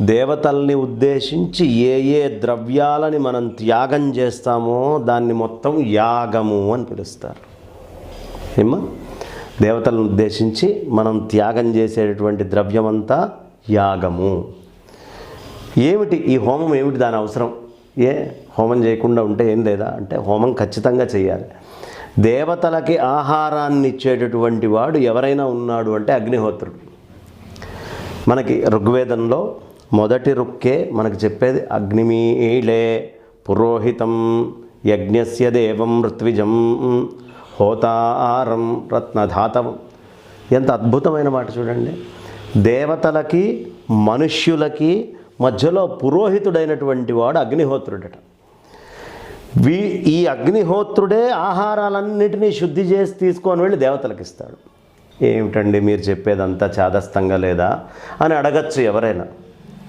దేవతల్ని ఉద్దేశించి ఏ ఏ ద్రవ్యాలని మనం త్యాగం చేస్తామో దాన్ని మొత్తం యాగము అని పిలుస్తారు. ఏమ్మా? దేవతలను ఉద్దేశించి మనం త్యాగం చేసేటటువంటి ద్రవ్యమంతా యాగము. ఏమిటి ఈ హోమం? ఏమిటి దాని అవసరం? ఏ? హోమం చేయకుండా ఉంటే ఏం లేదా? అంటే హోమం ఖచ్చితంగా చేయాలి. దేవతలకి ఆహారాన్ని ఇచ్చేటటువంటి వాడు ఎవరైనా ఉన్నాడు అంటే అగ్నిహోత్రుడు. మనకి ఋగ్వేదంలో మొదటి రుక్కే మనకు చెప్పేది అగ్నిమీళే పురోహితం యజ్ఞస్య దేవం ఋత్విజం హోతారం రత్నధాతవం. ఎంత అద్భుతమైన మాట చూడండి. దేవతలకి మనుష్యులకి మధ్యలో పురోహితుడైనటువంటి వాడు అగ్నిహోత్రుడట. వీ ఈ అగ్నిహోత్రుడే ఆహారాలన్నిటినీ శుద్ధి చేసి తీసుకొని వెళ్ళి దేవతలకు ఇస్తాడు. ఏమిటండి మీరు చెప్పేదంతా చాదస్తంగా లేదా? అని అడగచ్చు ఎవరైనా.